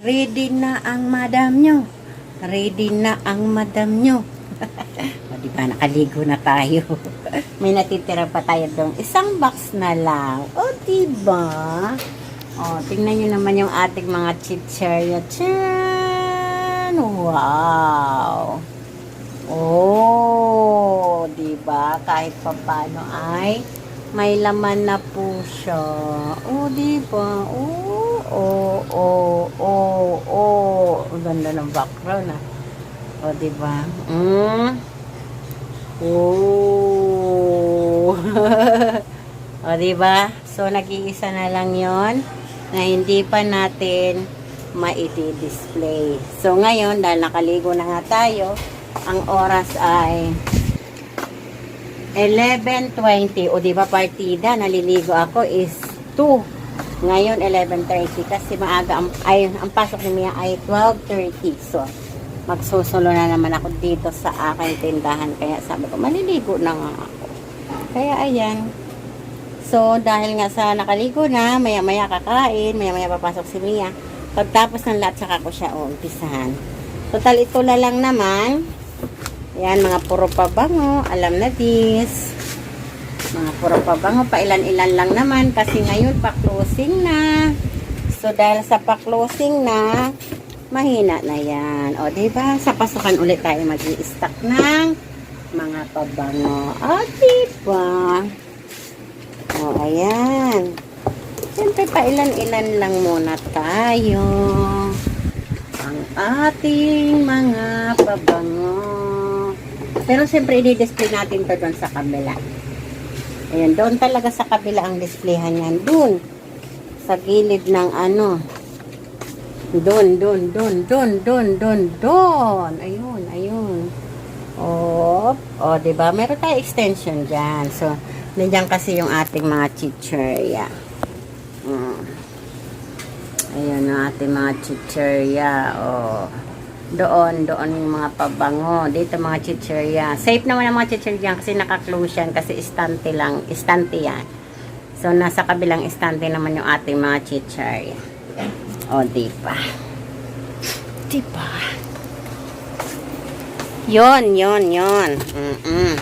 Ready na ang madam nyo. Ready na ang madam nyo. o, di nakaligo na tayo. May natitira pa tayo doon. Isang box na lang. O, di ba? O, tingnan nyo naman yung ating mga chicherya. Chan! Wow! Oh, di ba? Kahit pa paano ay may laman na po siya. Oh, di ba? Oh, oh, oh. Ang ganda ng background ah. Oh, di ba? Mm. Oh. oh, di ba? So, nag-iisa na lang yon na hindi pa natin ma-display. So, ngayon, dahil nakaligo na nga tayo, ang oras ay 11.20. O, di ba, partida, naliligo ako is 2. Ngayon, 11.30 kasi maaga, ang, ay, ang pasok ni Mia ay 12.30. So, magsusulo na naman ako dito sa aking tindahan. Kaya sabi ko, maliligo na nga ako. Kaya, ayan. So, dahil nga sa nakaligo na, maya-maya kakain, maya-maya papasok si Mia. Pagtapos ng lahat, saka ko siya umpisahan. Total, ito na lang naman. Yan, mga puro pabango. Alam na this. Mga puro pabango. Pailan-ilan lang naman. Kasi ngayon, pa-closing na. So, dahil sa pa-closing na, mahina na yan. O, diba? Sa pasukan ulit tayo mag stock ng mga pabango. O, diba? O, ayan. Siyempre, pailan-ilan lang muna tayo. Ang ating mga pabango. Pero siyempre, i-display natin to doon sa kabila. Ayan, doon talaga sa kabila ang displayhan yan. Doon. Sa gilid ng ano. Doon, doon, doon, doon, doon, doon, doon. Ayun, ayun. Oh, oh, 'di ba? Meron tayo extension diyan. So, nandiyan kasi yung ating mga chicherya. Mm. Ayun ang ating mga chicherya. Oh. Doon, doon yung mga pabango. Dito mga chicherya. Safe naman ang mga chicherya kasi naka-close yan kasi istante lang. Istante yan. So, nasa kabilang istante naman yung ating mga chicherya. O, di ba? Di ba? Yon, yon, yon. Mm-mm.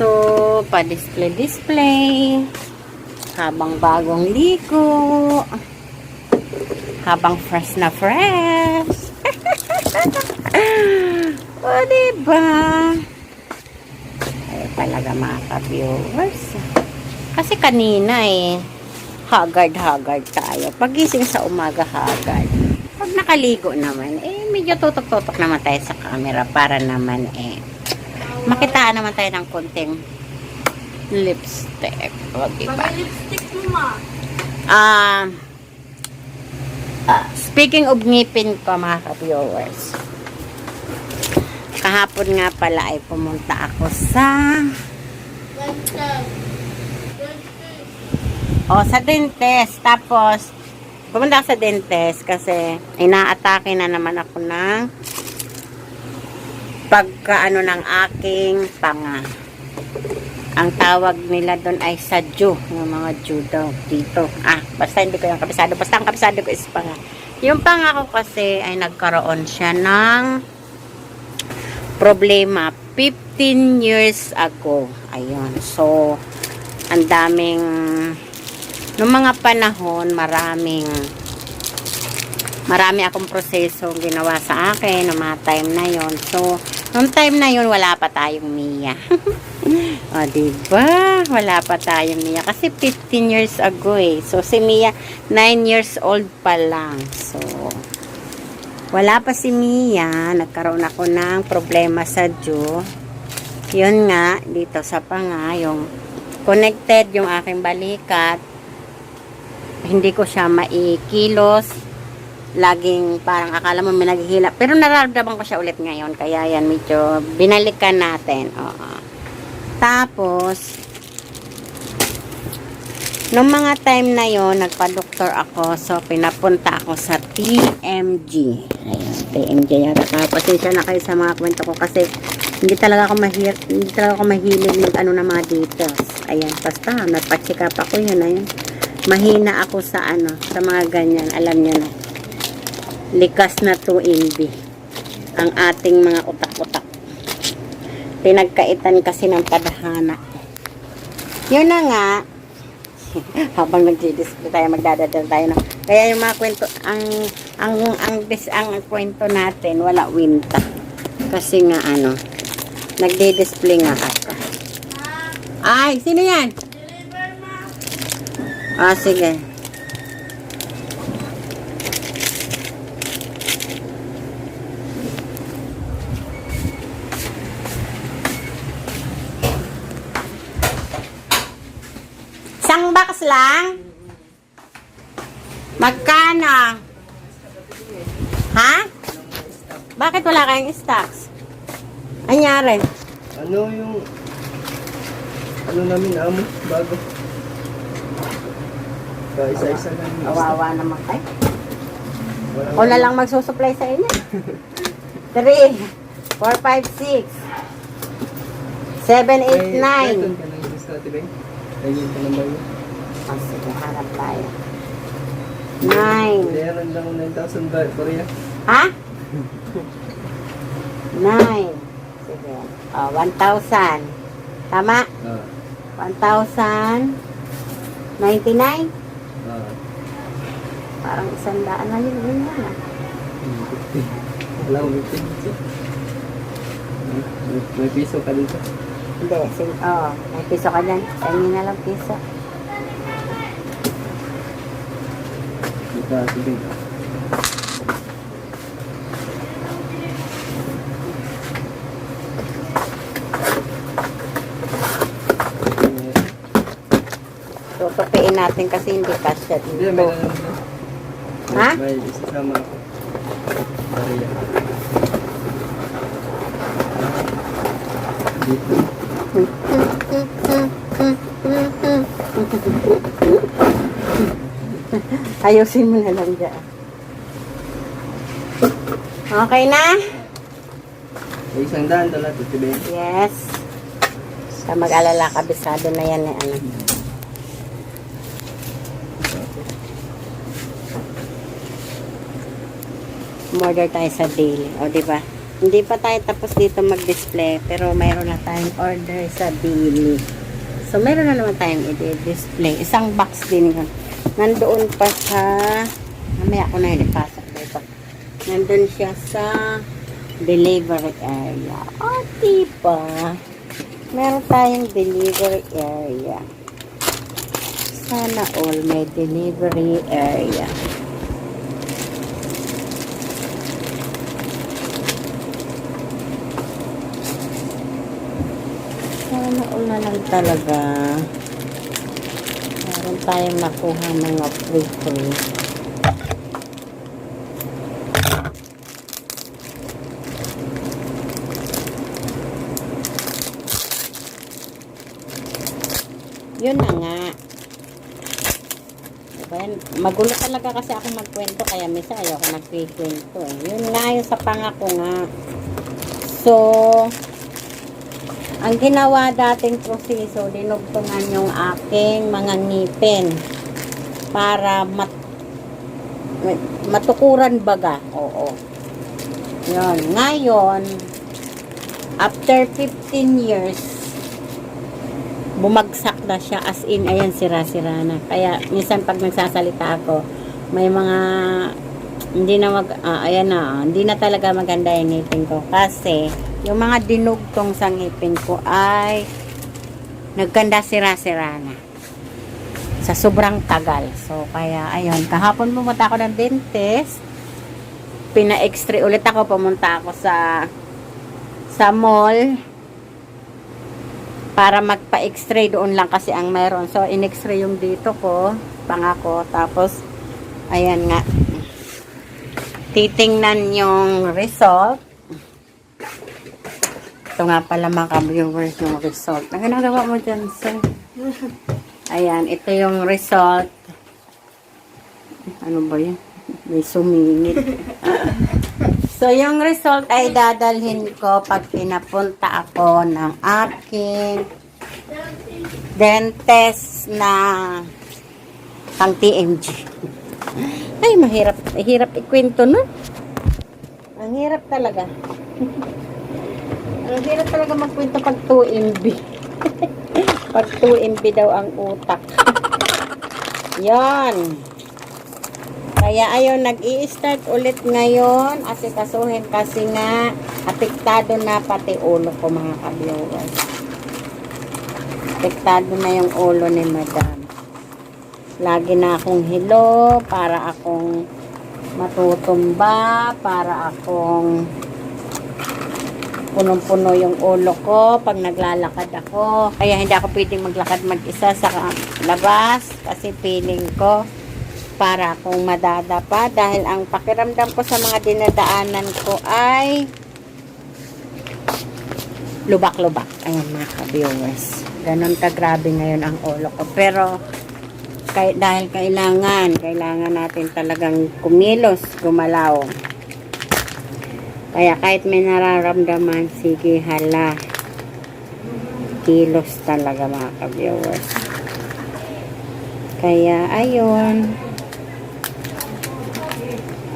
So, pa-display-display. Habang bagong liko. Habang fresh na fresh. o, diba? Ay, talaga mga ka-viewers. Kasi kanina eh, haggard-haggard tayo. Pagising sa umaga, haggard. Pag nakaligo naman, eh, medyo tutok-tutok naman tayo sa camera para naman eh, makitaan naman tayo ng konting lipstick. O, diba? Bagay lipstick mo, ma. Ah, speaking of ngipin ko mga ka-viewers, kahapon nga pala ay pumunta ako sa Ganda. o sa dentist. Tapos, pumunta sa dentist kasi inaatake na naman ako ng pagkaano ng aking panga. Ang tawag nila doon ay sadyo. Yung mga Jew daw dito. Ah, basta hindi ko yung kabisado. Basta ang kabisado ko is panga. Yung panga ko kasi ay nagkaroon siya ng problema 15 years ago. Ayun. So, ang daming noong mga panahon, maraming marami akong proseso ginawa sa akin noong mga time na yon. So, noong time na yon wala pa tayong Mia. o, diba? Wala pa tayong Mia. Kasi 15 years ago eh. So, si Mia, 9 years old pa lang. So, wala pa si Mia. Nagkaroon ako ng problema sa Diyo. Yun nga, dito sa panga, yung connected yung aking balikat. Hindi ko siya maikilos. Laging parang akala mo may naghihila. Pero nararamdaman ko siya ulit ngayon. Kaya yan, medyo binalikan natin. Oo. Tapos, Noong mga time na yon nagpa-doktor ako. So, pinapunta ako sa TMG. Ayan, TMG yata. Pasensya na kayo sa mga kwento ko kasi hindi talaga ako mahir hindi talaga ako mahilig mag ano na mga details. Ayan, basta nagpa-check up ako yun. Ayan. Mahina ako sa ano, sa mga ganyan. Alam niyo na. Likas na 2MB. Ang ating mga utak-utak. Pinagkaitan kasi ng tadhana. Yun na nga. Habang nag-display tayo, magdadadal tayo. No? Kaya yung mga kwento, ang, ang, ang, dis, ang kwento natin, wala winta. Kasi nga ano, nagde-display nga ako. Ay, sino yan? Ah, sige. Isang box lang? Magkano? Ha? Bakit wala kayong stocks? Anyari? Ano yung... Ano namin amo? Bago. Isa-isa lang. yung Kawawa naman kayo. Wala- Ako na lang magsusupply sa inyo. 3, 4, 5, 6, 7, 8, 9. Ay, Ito ka lang yung sa atin, Beng. Ayun pa naman yun. Oh, sige, harap tayo. 9. Bayaran lang 9,000 ba? Korea. Ha? 9. Sige. Oh, 1,000. Tama? Ah. 1,000. 99? Ah. Parang isang daan na yun. Yun yan ah. Wala akong meeting. May, may piso ka dito. Hindi. Sige. Oh, may piso ka dyan. Tingin na lang piso. Dito, sige. Tutupiin natin kasi hindi kasya Hindi, dito. may alam ko. Ha? May isasama ako. Korea. Dito. Ayusin mo na lang dyan. Okay na? Isang daan dala, Titi Beng. Yes. Sa mag-alala, kabisado na yan eh. Ano. Order tayo sa daily. O, di ba? Hindi pa tayo tapos dito mag-display, pero mayroon na tayong order sa daily. So, meron na naman tayong i-display. Isang box din yun. Nandoon pa sa... Mamaya ako na yun ipasok dito. Nandun siya sa delivery area. O, diba? Meron tayong delivery area. Sana all may delivery area. Sana all na lang talaga. Meron tayong nakuha mga free-free. Yun na nga. Diba? Magulo talaga kasi ako magkwento kaya misa nagkikwento eh. Yun nga yung sa pangako nga. So, ang ginawa dating proseso, dinugtungan yung aking mga ngipin para mat matukuran baga. Oo. Yun. Ngayon, after 15 years, bumagsak na siya as in ayan sira-sira na kaya minsan pag nagsasalita ako may mga hindi na mag ah, ayan na hindi na talaga maganda yung ngipin ko kasi yung mga dinugtong sa ngipin ko ay nagkanda sira-sira na sa sobrang tagal so kaya ayun kahapon pumunta ako ng dentist pina-x-ray ulit ako pumunta ako sa sa mall para magpa-x-ray doon lang kasi ang meron. So, in-x-ray yung dito ko, pangako. Tapos, ayan nga. Titingnan yung result. Ito nga pala mga viewers yung result. Ang ginagawa mo dyan, sir? Ayan, ito yung result. Ano ba yun? May sumingit. So, yung result ay dadalhin ko pag pinapunta ako ng aking dentist na Pang TMG. Ay, mahirap. Mahirap ikwento nun. Ang hirap talaga. Ang hirap talaga magkwento pag 2 MB. pag 2 MB daw ang utak. Yan. Kaya ayun, nag-i-start ulit ngayon. Asikasuhin kasi nga apektado na pati ulo ko mga ka-viewers. Apektado na yung ulo ni madam. Lagi na akong hilo para akong matutumba, para akong punong-puno yung ulo ko pag naglalakad ako. Kaya hindi ako pwedeng maglakad mag-isa sa labas kasi feeling ko para akong madadapa dahil ang pakiramdam ko sa mga dinadaanan ko ay lubak-lubak. Ayan mga ka-viewers. Ganon ka-grabe ngayon ang ulo ko. Pero kay, dahil kailangan, kailangan natin talagang kumilos, gumalaw. Kaya kahit may nararamdaman, sige hala. Kilos talaga mga ka-viewers. Kaya ayun.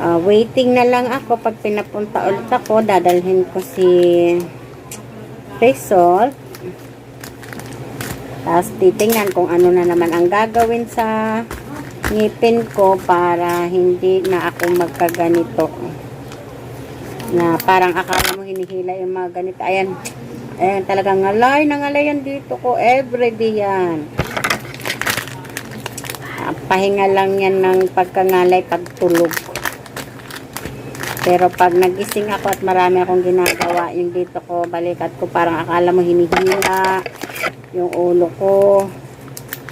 Ah, waiting na lang ako pag pinapunta ulit ako, dadalhin ko si Result. Tapos titingnan kung ano na naman ang gagawin sa ngipin ko para hindi na ako magkaganito. Na parang akala mo hinihila yung mga ganito. Ayan. Ayan talagang ngalay na ngalay yan dito ko. Everyday yan. Ah, pahinga lang yan ng pagkangalay pagtulog. Pero pag nagising ako at marami akong ginagawa, yung dito ko, balikat ko, parang akala mo hinihila yung ulo ko.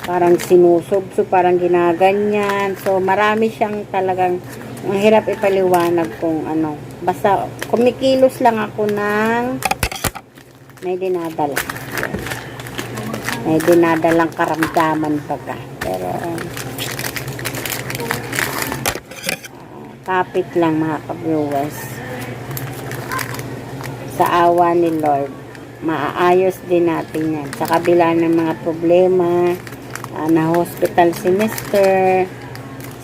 Parang sinusubso, parang ginaganyan. So, marami siyang talagang, ang hirap ipaliwanag kung ano. Basta, kumikilos lang ako ng may dinadala. May dinadalang karamdaman pagka. Pero, kapit lang mga ka-viewers. Sa awa ni Lord, maaayos din natin yan. Sa kabila ng mga problema, ah, na hospital si Mr.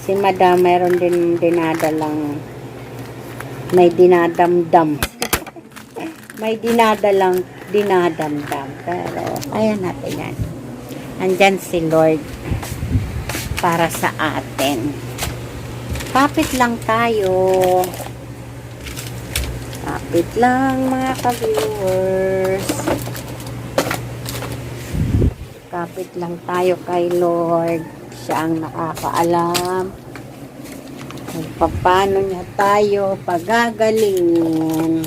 Si Madam, mayroon din dinadalang may dinadamdam. may dinadalang dinadamdam. Pero, ayan natin yan. Andyan si Lord para sa atin. Kapit lang tayo. Kapit lang mga ka-viewers. Kapit lang tayo kay Lord. Siya ang nakakaalam kung paano niya tayo pagagalingin.